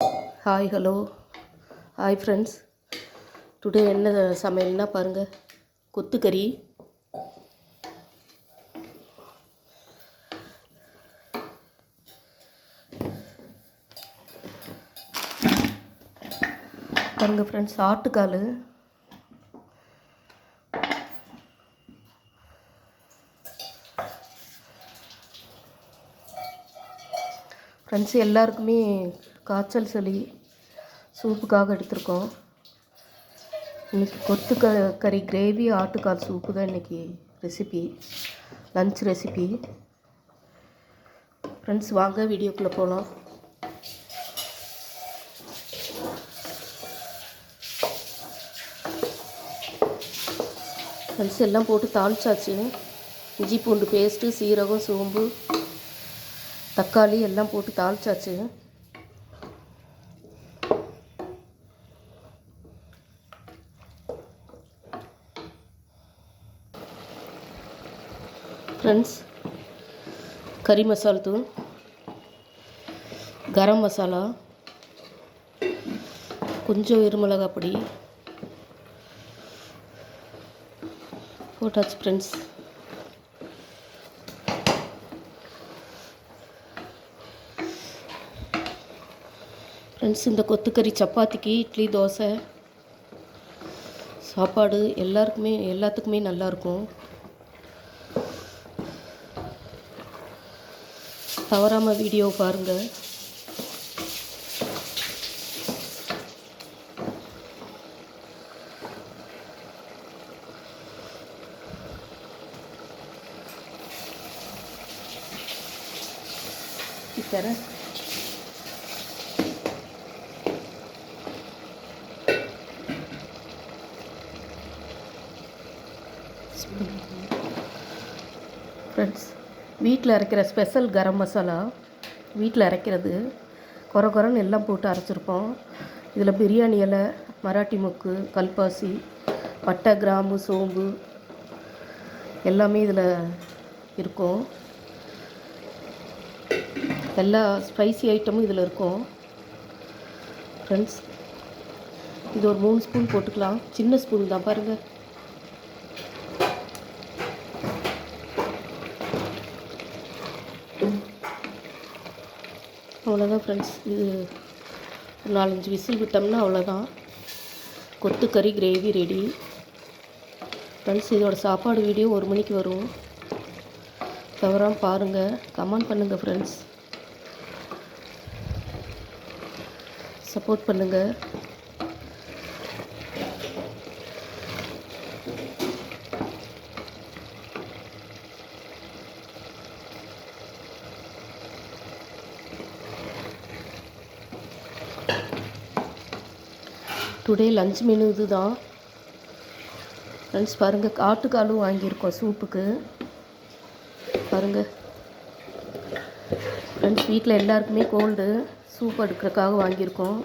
Hi hello hi friends today என்ன சமையல்னா பாருங்கள் கொத்துக்கறி. பாருங்கள் ஃப்ரெண்ட்ஸ் ஆட்டுக்கால். ஃப்ரெண்ட்ஸ் எல்லாருக்குமே காய்ச்சல் சளி சூப்புக்காக எடுத்திருக்கோம். இன்றைக்கி கொத்து க கறி கிரேவி ஆட்டுக்கால் சூப்பு தான் இன்றைக்கி ரெசிபி லன்ச் ரெசிபி ஃப்ரெண்ட்ஸ் வாங்க வீடியோக்குள்ளே போகலாம் ஃப்ரெண்ட்ஸ் எல்லாம் போட்டு தாளிச்சாச்சு. இஞ்சி பூண்டு பேஸ்ட்டு சீரகம் சோம்பு தக்காளி எல்லாம் போட்டு தாளிச்சாச்சு. ஃப்ரெண்ட்ஸ் கறி மசால் தூள் கரம் மசாலா கொஞ்சம் இருமிளகா பொடி. போட்டாச்சு ஃப்ரெண்ட்ஸ் ஃப்ரெண்ட்ஸ் இந்த கொத்துக்கறி சப்பாத்திக்கு இட்லி தோசை சாப்பாடு எல்லாருக்குமே எல்லாத்துக்குமே நல்லாயிருக்கும் தவறாமல் வீடியோ பாருங்கள் தரேன். ஃப்ரெண்ட்ஸ் வீட்டில் அரைக்கிற ஸ்பெஷல் கரம் மசாலா வீட்டில் அரைக்கிறது. குறை குறைன்னு எல்லாம் போட்டு அரைச்சிருப்போம். இதில் பிரியாணி இலை மராட்டி மொக்கு கல்பாசி பட்டை கிராம்பு சோம்பு எல்லாமே இதில் இருக்கும். எல்லா ஸ்பைசி ஐட்டமும் இதில் இருக்கும். ஃப்ரெண்ட்ஸ் இது ஒரு மூணு ஸ்பூன் போட்டுக்கலாம். சின்ன ஸ்பூன் தான் பாருங்கள் அவ்வளோதான் ஃப்ரெண்ட்ஸ் இது ஒரு நாலஞ்சு விசில் விட்டோம்னா அவ்வளோதான். கொத்துக்கறி கிரேவி ரெடி ஃப்ரெண்ட்ஸ் இதோட சாப்பாடு வீடியோ ஒரு மணிக்கு வரும். தவறாமல் பாருங்கள் கமெண்ட் பண்ணுங்கள் ஃப்ரெண்ட்ஸ் சப்போர்ட் பண்ணுங்கள் டுடே லஞ்ச் மெனு இது தான் ஃப்ரெண்ட்ஸ் பாருங்கள் ஆட்டுக்காலும் வாங்கியிருக்கோம் சூப்புக்கு. பாருங்கள் ஃப்ரெண்ட்ஸ் வீட்டில் எல்லாருக்குமே கோல்டு சூப் எடுக்கிறதுக்காக வாங்கியிருக்கோம்.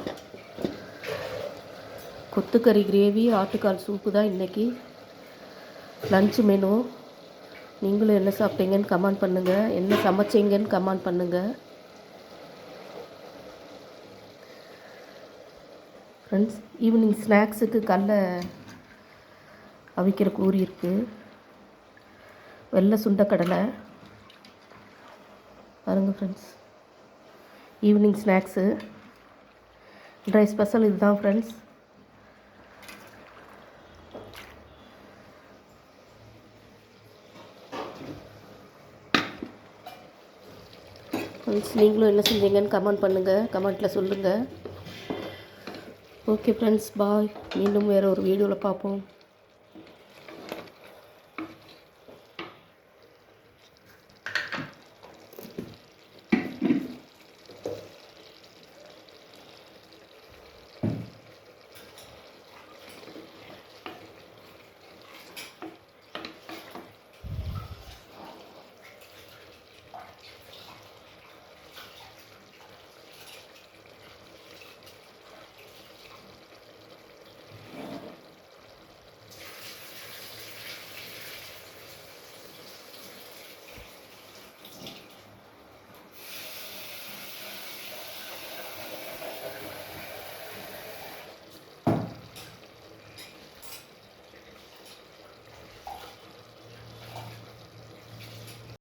கொத்துக்கறி கிரேவி ஆட்டுக்கால் சூப்பு தான் இன்றைக்கி லஞ்ச் மெனு நீங்களும் என்ன சாப்பிட்டீங்கன்னு கமெண்ட் பண்ணுங்கள் என்ன சமைச்சிங்கன்னு கமெண்ட் பண்ணுங்கள் ஃப்ரெண்ட்ஸ் ஈவினிங் ஸ்நாக்ஸுக்கு கடல அவிக்கிற கூறி இருக்குது வெள்ளை சுண்டக்கடலை பாருங்கள் friends evening snacks try special இதுதான் ஃப்ரெண்ட்ஸ் ஃப்ரெண்ட்ஸ் நீங்களும் என்ன செஞ்சீங்கன்னு கமெண்ட் பண்ணுங்கள் கமெண்ட்டில் சொல்லுங்கள் ஓகே ஃப்ரெண்ட்ஸ் பாய் மீண்டும் வேறு ஒரு வீடியோவில் பார்ப்போம்.